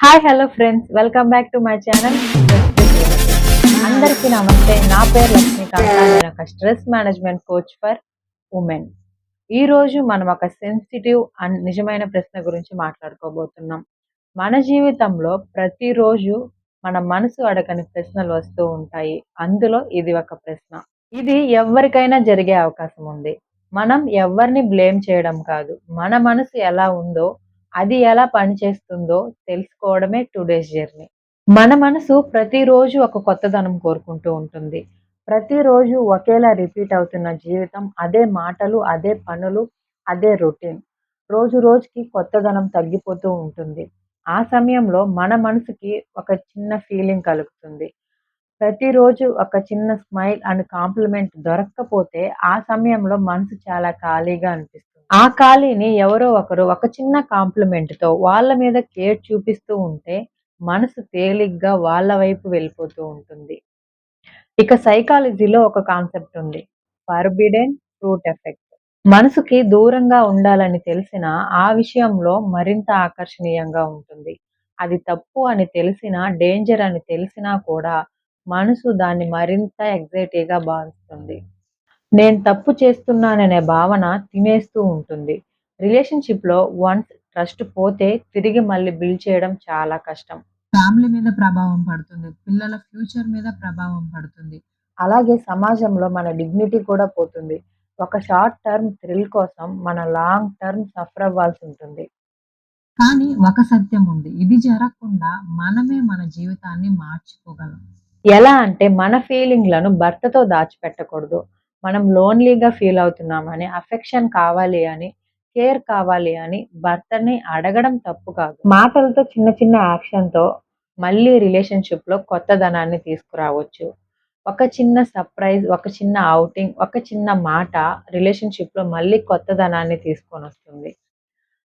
Hi hello friends. Welcome back to my channel. అందరికీ నమస్తే. నా పేరు లక్ష్మీకాంత. నేను ఒక stress management coach for women. ఈ రోజు మనం ఒక సెన్సిటివ్ అండ్ నిజమైన ప్రశ్న గురించి మాట్లాడుకోబోతున్నాం. మన జీవితంలో ప్రతిరోజు మన మనసు అడగని ప్రశ్నలు వస్తూ ఉంటాయి. అందులో ఇది ఒక ప్రశ్న. ఇది ఎవరికైనా జరిగే అవకాశం ఉంది. మనం ఎవరిని బ్లేమ్ చేయడం కాదు. మన మనసు ఎలా ఉందో అది ఎలా పనిచేస్తుందో తెలుసుకోవడమే టుడేస్ జర్నీ మన మనసు ప్రతిరోజు ఒక కొత్తదనం కోరుకుంటూ ఉంటుంది. ప్రతిరోజు ఒకేలా రిపీట్ అవుతున్న జీవితం అదే మాటలు అదే పనులు అదే రొటీన్ రోజు రోజుకి కొత్తదనం తగ్గిపోతూ ఉంటుంది. ఆ సమయంలో మన మనసుకి ఒక చిన్న ఫీలింగ్ కలుగుతుంది. ప్రతిరోజు ఒక చిన్న స్మైల్ అండ్ కాంప్లిమెంట్ దొరక్కపోతే ఆ సమయంలో మనసు చాలా ఖాళీగా అనిపిస్తుంది. ఆ ఖాళీని ఎవరో ఒకరు ఒక చిన్న కాంప్లిమెంట్తో వాళ్ళ మీద కేర్ చూపిస్తూ ఉంటే మనసు తేలిగ్గా వాళ్ళ వైపు వెళ్ళిపోతూ ఉంటుంది. ఇక సైకాలజీలో ఒక కాన్సెప్ట్ ఉంది. ఫర్బిడెన్ ఫ్రూట్ ఎఫెక్ట్ మనసుకి దూరంగా ఉండాలని తెలిసిన ఆ విషయంలో మరింత ఆకర్షణీయంగా ఉంటుంది. అది తప్పు అని తెలిసినా డేంజర్ అని తెలిసినా కూడా మనసు దాన్ని మరింత ఎగ్జైటీగా భావిస్తుంది నేను తప్పు చేస్తున్నాననే భావన తినేస్తూ ఉంటుంది రిలేషన్షిప్లో వన్స్ ట్రస్ట్ పోతే తిరిగి మళ్ళీ బిల్డ్ చేయడం చాలా కష్టం ఫ్యామిలీ మీద ప్రభావం పడుతుంది. పిల్లల ఫ్యూచర్ మీద ప్రభావం పడుతుంది. అలాగే సమాజంలో మన డిగ్నిటీ కూడా పోతుంది ఒక షార్ట్ టర్మ్ థ్రిల్ కోసం మన లాంగ్ టర్మ్ సఫర్ అవ్వాల్సి ఉంటుంది కానీ ఒక సత్యం ఉంది. ఇది జరగకుండా మనమే మన జీవితాన్ని మార్చుకోగలం. ఎలా అంటే మన ఫీలింగ్లను భర్తతో దాచిపెట్టకూడదు మనం లోన్లీగా ఫీల్ అవుతున్నామని అఫెక్షన్ కావాలి అని కేర్ కావాలి అని భర్తని అడగడం తప్పు కాదు. మాటలతో చిన్న చిన్న యాక్షన్తో మళ్ళీ రిలేషన్షిప్లో కొత్తదనాన్ని తీసుకురావచ్చు. ఒక చిన్న సర్ప్రైజ్ ఒక చిన్న అవుటింగ్ ఒక చిన్న మాట రిలేషన్షిప్లో మళ్ళీ కొత్తదనాన్ని తీసుకొని వస్తుంది.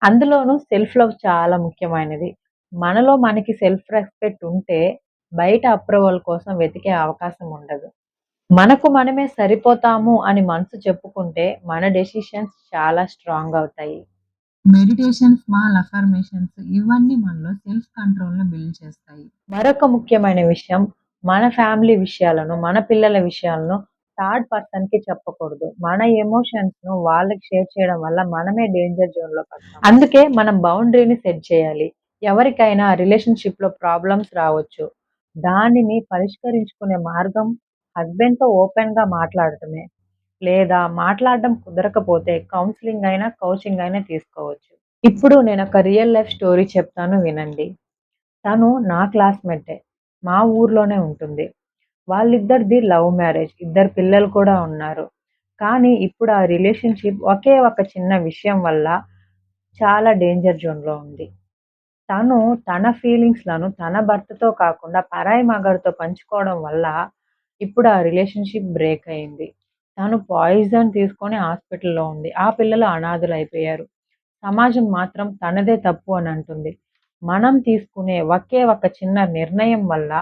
అందులోనూ సెల్ఫ్ లవ్ చాలా ముఖ్యమైనది. మనలో మనకి సెల్ఫ్ రెస్పెక్ట్ ఉంటే బయట అప్రూవల్ కోసం వెతికే అవకాశం ఉండదు. మనకు మనమే సరిపోతాము అని మనసు చెప్పుకుంటే మన డెసిషన్స్ చాలా స్ట్రాంగ్ అవుతాయి. మెడిటేషన్, స్మాల్ అఫర్మేషన్స్ ఇవన్నీ మనలో సెల్ఫ్ కంట్రోల్‌ని బిల్డ్ చేస్తాయి. మరొక ముఖ్యమైన విషయం మన ఫ్యామిలీ విషయాలను మన పిల్లల విషయాలను థర్డ్ పర్సన్కి చెప్పకూడదు. మన ఎమోషన్స్ను వాళ్ళకి షేర్ చేయడం వల్ల మనమే డేంజర్ జోన్లో పడతాం. అందుకే మనం బౌండరీని సెట్ చేయాలి. ఎవరికైనా రిలేషన్షిప్లో ప్రాబ్లమ్స్ రావచ్చు. దానిని పరిష్కరించుకునే మార్గం హస్బెండ్తో ఓపెన్గా మాట్లాడటమే. లేదా మాట్లాడడం కుదరకపోతే కౌన్సిలింగ్ అయినా కోచింగ్ అయినా తీసుకోవచ్చు. ఇప్పుడు నేను ఒక రియల్ లైఫ్ స్టోరీ చెప్తాను వినండి. తను నా క్లాస్మేటే. మా ఊర్లోనే ఉంటుంది. వాళ్ళిద్దరిది లవ్ మ్యారేజ్. ఇద్దరు పిల్లలు కూడా ఉన్నారు. కానీ ఇప్పుడు ఆ రిలేషన్షిప్ ఒకే ఒక చిన్న విషయం వల్ల చాలా డేంజర్ జోన్లో ఉంది. తను తన ఫీలింగ్స్‌లను తన భర్తతో కాకుండా పరాయి మగాడితో పంచుకోవడం వల్ల ఇప్పుడు ఆ రిలేషన్‌షిప్ బ్రేక్ అయింది. తను పాయిజన్ తీసుకొని హాస్పిటల్‌లో ఉంది. ఆ పిల్లలు అనాథలు అయిపోయారు సమాజం మాత్రం తనదే తప్పు అని అంటుంది. మనం తీసుకునే ఒకే ఒక చిన్న నిర్ణయం వల్ల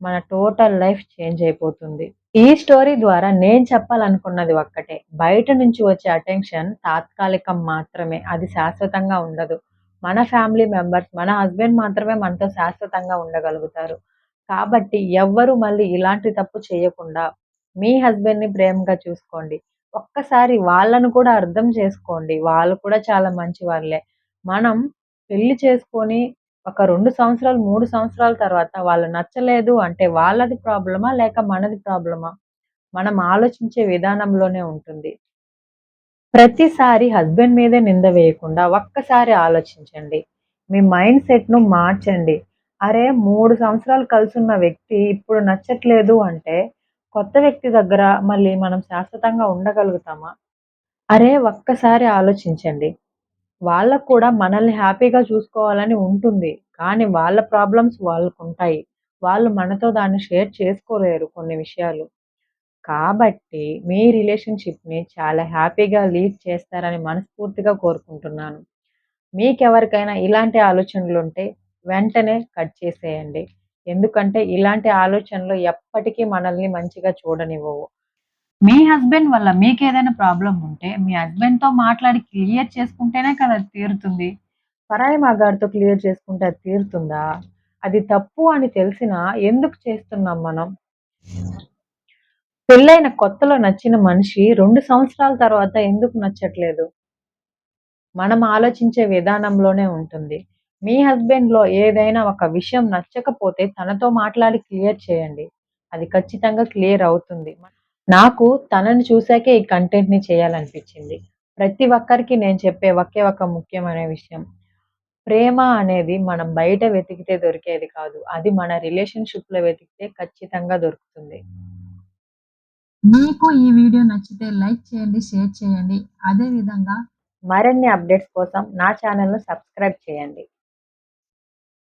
మన టోటల్ లైఫ్ చేంజ్ అయిపోతుంది. ఈ స్టోరీ ద్వారా నేను చెప్పాలనుకున్నది ఒక్కటే. బయట నుంచి వచ్చే అటెన్షన్ తాత్కాలికం మాత్రమే. అది శాశ్వతంగా ఉండదు. మన ఫ్యామిలీ మెంబర్స్ మన హస్బెండ్ మాత్రమే మనతో శాశ్వతంగా ఉండగలుగుతారు. కాబట్టి ఎవ్వరు మళ్ళీ ఇలాంటి తప్పు చేయకుండా మీ హస్బెండ్‌ని ప్రేమగా చూసుకోండి. ఒక్కసారి వాళ్ళను కూడా అర్థం చేసుకోండి. వాళ్ళు కూడా చాలా మంచి వాళ్ళే. మనం పెళ్ళి చేసుకొని ఒక రెండు సంవత్సరాలు, మూడు సంవత్సరాల తర్వాత వాళ్ళు నచ్చలేదు అంటే వాళ్ళది ప్రాబ్లమా? లేక మనది ప్రాబ్లమా? మనం ఆలోచించే విధానంలోనే ఉంటుంది. ప్రతిసారి హస్బెండ్ మీదే నింద వేయకుండా ఒక్కసారి ఆలోచించండి. మీ మైండ్ సెట్‌ను మార్చండి. అరే! మూడు సంవత్సరాలు కలిసున్న వ్యక్తి ఇప్పుడు నచ్చట్లేదు అంటే కొత్త వ్యక్తి దగ్గర మళ్ళీ మనం శాశ్వతంగా ఉండగలుగుతామా? అరే! ఒక్కసారి ఆలోచించండి. వాళ్ళకు కూడా మనల్ని హ్యాపీగా చూసుకోవాలని ఉంటుంది. కానీ వాళ్ళ ప్రాబ్లమ్స్ వాళ్ళకు ఉంటాయి వాళ్ళు మనతో దాన్ని షేర్ చేసుకోలేరు కొన్ని విషయాలు. కాబట్టి మీ రిలేషన్‌షిప్‌ని చాలా హ్యాపీగా లీడ్ చేస్తారని మనస్ఫూర్తిగా కోరుకుంటున్నాను. మీకెవరికైనా ఇలాంటి ఆలోచనలు ఉంటే వెంటనే కట్ చేసేయండి. ఎందుకంటే ఇలాంటి ఆలోచనలు ఎప్పటికీ మనల్ని మంచిగా చూడనివ్వవు. మీ హస్బెండ్ వల్ల మీకు ఏదైనా ప్రాబ్లం ఉంటే మీ హస్బెండ్‌తో మాట్లాడి క్లియర్ చేసుకుంటేనే కదా అది తీరుతుంది. పరాయి మగాడితో క్లియర్ చేసుకుంటే అది తీరుతుందా? అది తప్పు అని తెలిసినా ఎందుకు చేస్తున్నాం మనం? పెళ్ళైన కొత్తలో నచ్చిన మనిషి రెండు సంవత్సరాల తర్వాత ఎందుకు నచ్చట్లేదు? మనం ఆలోచించే విధానంలోనే ఉంటుంది. మీ హస్బెండ్‌లో ఏదైనా ఒక విషయం నచ్చకపోతే తనతో మాట్లాడి క్లియర్ చేయండి. అది ఖచ్చితంగా క్లియర్ అవుతుంది. నాకు తనని చూసాకే ఈ కంటెంట్‌ని చేయాలనిపించింది. ప్రతి ఒక్కరికి నేను చెప్పే ఒకే ఒక ముఖ్యమైన విషయం. ప్రేమ అనేది మనం బయట వెతికితే దొరికేది కాదు. అది మన రిలేషన్‌షిప్‌లో వెతికితే ఖచ్చితంగా దొరుకుతుంది. మీకు ఈ వీడియో నచ్చితే లైక్ చేయండి, షేర్ చేయండి. అదే విధంగా మరిన్ని అప్డేట్స్ కోసం నా ఛానెల్‌ను సబ్స్క్రైబ్ చేయండి.